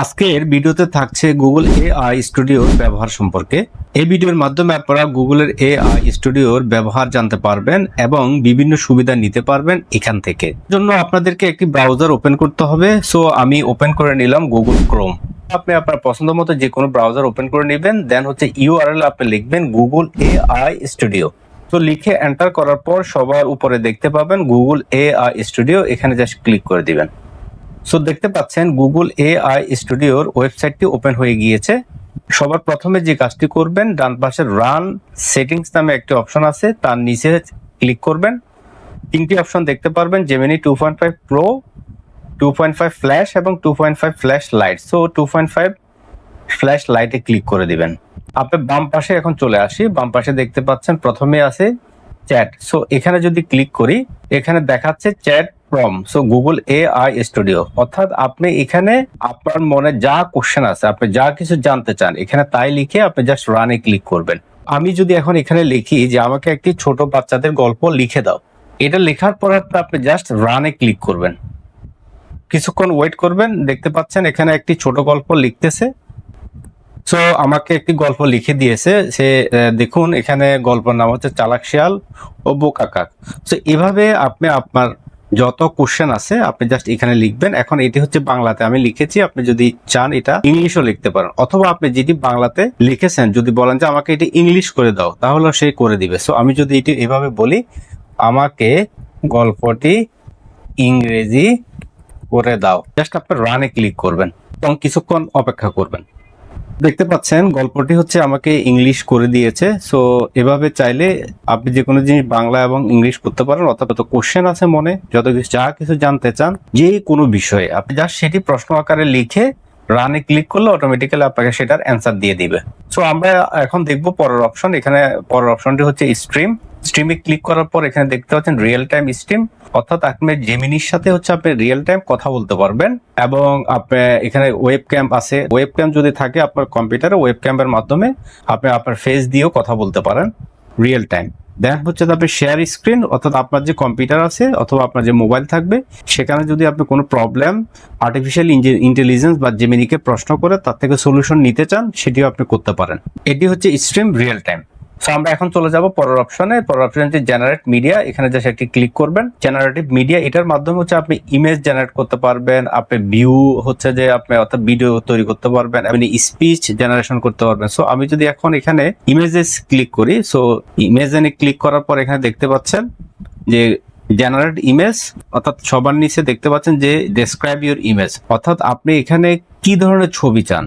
আজকের ভিডিওতে থাকছে গুগল এআই স্টুডিওর ব্যবহার সম্পর্কে। এই ভিডিওর মাধ্যমে আপনারা গুগলের এআই স্টুডিওর ব্যবহার জানতে পারবেন এবং বিভিন্ন সুবিধা নিতে পারবেন এখান থেকে। জন্য আপনাদেরকে একটি ব্রাউজার ওপেন করতে হবে। সো আমি ওপেন করে নিলাম গুগল ক্রোম আপনি আপনার পছন্দ মতো যে কোনো ব্রাউজার ওপেন করে নেবেন। দেন হচ্ছে ইউআরএল আপনি লিখবেন গুগল এআই স্টুডিও তো লিখে এন্টার করার পর সবার উপরে দেখতে পাবেন গুগল এআই স্টুডিও এখানে জাস্ট ক্লিক করে দিবেন। সো দেখতে পাচ্ছেন গুগল এআই স্টুডিওর ওয়েবসাইটটি ওপেন হয়ে গিয়েছে। সবার প্রথমে যে কাজটি করবেন, ডান পাশে রান সেটিংস নামে একটি অপশন আছে, তার নিচে ক্লিক করবেন। তিনটি অপশন দেখতে পারবেন Gemini two point five pro two point five flash এবং two point five flash lite so two point five flash লাইটে ক্লিক করে দিবেন। আপনি বাম পাশে এখন চলে আসি, বাম পাশে দেখতে পাচ্ছেন প্রথমে আছে চ্যাট সো এখানে যদি ক্লিক করি, এখানে দেখাচ্ছে chat from so Google A I studio অর্থাৎ আপনি এখানে আপনার মনে যা কোশ্চেন আছে, আপনি যা কিছু জানতে চান, এখানে তাই লিখে আপনি জাস্ট রানে ক্লিক করবেন। আমি যদি এখন এখানে লিখি যে আমাকে একটি ছোট বাচ্চাদের গল্প লিখে দাও। এটা লেখার পর আপনি জাস্ট রানে ক্লিক করবেন। কিছুক্ষণ ওয়েট করবেন, দেখতে পাচ্ছেন এখানে একটি ছোট গল্প লিখতেছে। সো আমাকে একটি গল্প লিখে দিয়েছে, সে দেখুন, এখানে গল্পের নাম হচ্ছে চালাক শিয়াল ও বোকা কাক। সো এভাবে আপনি আপনার যত কোশ্চেন আছে, আপনি জাস্ট এখানে লিখবেন। এখন এটি হচ্ছে বাংলাতে। আমি লিখেছি, আপনি যদি চান এটা ইংলিশও লিখতে পারেন। অথবা আপনি যেটি বাংলাতে লিখেছেন, যদি বলেন যে আমাকে এটি ইংলিশ করে দাও, তাহলে সে করে দিবে। সো আমি যদি এটি এভাবে বলি, আমাকে গল্পটি ইংরেজি করে দাও। জাস্ট আপনি রানে ক্লিক করবেন এবং কিছুক্ষণ অপেক্ষা করবেন। দেখতে পাচ্ছেন, গল্পটি হচ্ছে আমাকে ইংলিশ করে দিয়েছে। সো এভাবে চাইলে আপনি যে কোনো জিনিস বাংলা এবং ইংলিশ করতে পারেন, অর্থাৎ যত কোশ্চেন আছে মনে, যত কিছু, যা কিছু জানতে চান যে কোনো বিষয়ে। আপনি যা সেটি প্রশ্ন আকারে লিখে রানে ক্লিক করলে অটোমেটিক্যালি আপনাকে সেটার অ্যান্সার দিয়ে দিবে। সো আমরা এখন দেখব পরের অপশন এখানে পরের অপশনটি হচ্ছে স্ট্রিম স্ট্রিমে ক্লিক করার পর এখানে দেখতে পাচ্ছেন রিয়েল টাইম স্ট্রিম অর্থাৎ আপনি জেমিনির সাথে হচ্ছে আপনি রিয়েল টাইম কথা বলতে পারবেন। এবং আপনি এখানে ওয়েব ক্যাম্প আছে। ওয়েব ক্যাম্প যদি থাকে আপনার কম্পিউটারে ওয়েব ক্যাম্পের মাধ্যমে আপনি আপনার ফেস দিয়েও কথা বলতে পারেন রিয়েল টাইম দেন হচ্ছে আপনি শেয়ার স্ক্রিন অর্থাৎ আপনার যে কম্পিউটার আছে অথবা আপনার যে মোবাইল থাকবে, সেখানে যদি আপনি কোনো প্রবলেম আর্টিফিশিয়াল ইন্টেলিজেন্স বা জেমিনিকে প্রশ্ন করে, তার থেকে সলিউশন নিতে চান, সেটিও আপনি করতে পারেন। এটি হচ্ছে স্ট্রিম রিয়েল টাইম সো আমরা এখন চলে যাব পরের অপশনে পরের অপশন হচ্ছে জেনারেট মিডিয়া এখানে জাস্ট একটি ক্লিক করবেন। জেনারেটিভ মিডিয়া এটার মাধ্যমে হচ্ছে আপনি ইমেজ জেনারেট করতে পারবেন। আপনি ভিউ হচ্ছে যে আপনি অর্থাৎ ভিডিও তৈরি করতে পারবেন। আপনি স্পিচ জেনারেশন করতে পারবেন। সো আমি যদি এখন এখানে ইমেজেস ক্লিক করি সো ইমেজে ক্লিক করার পর এখানে দেখতে পাচ্ছেন যে জেনারেট ইমেজ অর্থাৎ সবার নিচে দেখতে পাচ্ছেন যে ডেসক্রাইব ইউর ইমেজ অর্থাৎ আপনি এখানে কি ধরনের ছবি চান?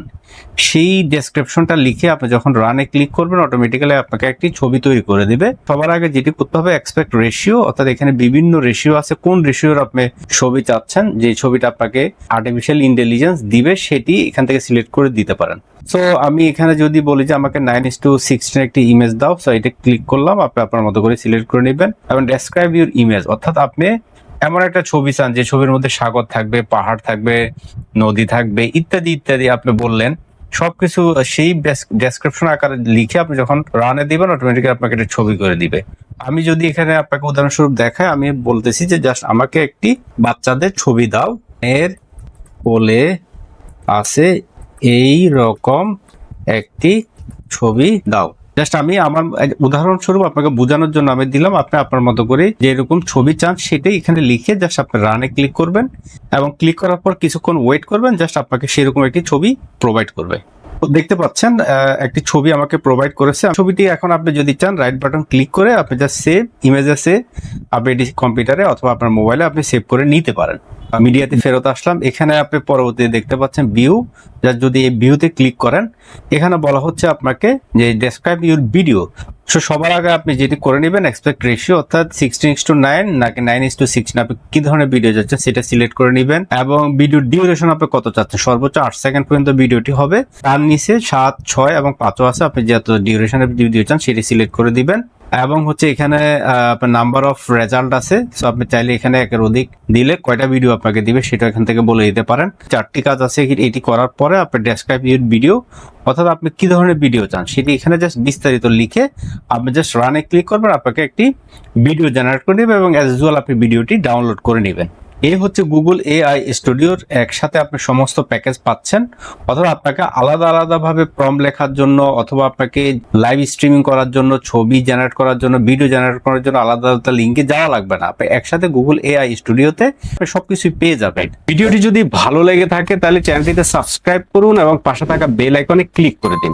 সেই ডেসক্রিপশনটা লিখে আপনি যখন রানে ক্লিক করবেন অটোমেটিক্যালি আপনাকে একটি ছবি তৈরি করে দিবে। সবার আগে যেটি করতে হবে এক্সপেক্ট রেশিও অর্থাৎ এখানে বিভিন্ন রেশিও আছে। কোন রেশিওর আপনি ছবি চাচ্ছেন? যে ছবিটা আপনাকে আর্টিফিশিয়াল ইন্টেলিজেন্স দিবে, সেটি এখান থেকে সিলেক্ট করে দিতে পারেন। সো আমি এখানে যদি বলি যে আমাকে নাইন ইস টু সিক্সটিন একটি ইমেজ দাও সো এটা ক্লিক করলাম, আপনি আপনার মতো করে সিলেক্ট করে নেবেন এবং ডেসক্রাইব ইউর ইমেজ অর্থাৎ আপনি এমন একটা ছবি চান, যে ছবির মধ্যে সাগর থাকবে, পাহাড় থাকবে, নদী থাকবে, ইত্যাদি ইত্যাদি আপনি বললেন। সবকিছু সেই ডেসক্রিপশন আকারে লিখে আপনি যখন রানে দিবেন অটোমেটিক আপনাকে একটা ছবি করে দিবে। আমি যদি এখানে আপনাকে উদাহরণস্বরূপ দেখাই, আমি বলতেছি যে জাস্ট আমাকে একটি বাচ্চাদের ছবি দাও। এর কোলে আছে এই রকম একটি ছবি দাও। জাস্ট আমি আমার উদাহরণস্বরূপ আপনাকে বোঝানোর জন্য আমি দিলাম, আপনি আপনার মতো করে যে এরকম ছবি চান সেটাই এখানে লিখে জাস্ট আপনি রানে ক্লিক করবেন এবং ক্লিক করার পর কিছুক্ষণ ওয়েট করবেন জাস্ট আপনাকে সেরকম একটি ছবি প্রোভাইড করবে। দেখতে পাচ্ছেন একটি ছবি আমাকে প্রোভাইড করেছে। ছবিটি এখন আপনি যদি চান রাইট বাটন ক্লিক করে আপনি যা সেভ ইমেজে সে আপনি এটি কম্পিউটারে অথবা আপনার মোবাইলে আপনি সেভ করে নিতে পারেন। মিডিয়াতে ফেরত আসলাম। এখানে আপনি পরবর্তী দেখতে পাচ্ছেন ভিউ যা যদি এই ভিউতে ক্লিক করেন, এখানে বলা হচ্ছে আপনাকে যে ডেসক্রাইব ইউর ভিডিও সো সবার আগে আপনি যেটি করে নেবেন এক্সপেক্ট রেশিও অর্থাৎ সিক্সটিন ইস টু নাইন নাকি নাইন ইস টু সিক্সটিন আপনি কি ধরনের ভিডিও যাচ্ছেন সেটা সিলেক্ট করে নেবেন। এবং ভিডিও ডিউরেশন আপনি কত চাচ্ছেন? সর্বোচ্চ আট সেকেন্ড পর্যন্ত ভিডিওটি হবে। তার নিচে সাত, ছয় এবং পাঁচও আছে। আপনি যত ডিউরেশনের ভিডিও চান, সেটি সিলেক্ট করে দিবেন। এবং হচ্ছে এখানে আপনার নাম্বার অফ রেজাল্ট আছে সো আপনি চাইলে এখানে একের অধিক দিলে কয়টা ভিডিও আপনাকে দিবে সেটা এখান থেকে বলে দিতে পারেন। চারটি কাজ আছে এটি- করার পরে আপনি ডেসক্রাইব ইউর ভিডিও অর্থাৎ আপনি কি ধরনের ভিডিও চান সেটি এখানে জাস্ট বিস্তারিত লিখে আপনি জাস্ট রানে ক্লিক করবেন, আপনাকে একটি ভিডিও জেনারেট করে নেবে এবং অ্যাজ ইউজুয়াল আপনি ভিডিওটি ডাউনলোড করে নেবেন। এই হচ্ছে গুগল এআই স্টুডিওর একসাথে আপনি সমস্ত প্যাকেজ পাচ্ছেন, অথবা আপনাকে আলাদা আলাদা ভাবে প্রম লেখার জন্য অথবা আপনাকে লাইভ স্ট্রিমিং করার জন্য, ছবি জেনারেট করার জন্য ভিডিও জেনারেট করার জন্য আলাদা আলাদা লিঙ্কে যাওয়া লাগবে না। আপনি একসাথে গুগল এআই স্টুডিওতে আপনি সবকিছু পেয়ে যাবেন। ভিডিওটি যদি ভালো লেগে থাকে, তাহলে চ্যানেলটিতে সাবস্ক্রাইব করুন এবং পাশে থাকা বেল আইকনে ক্লিক করে দিন।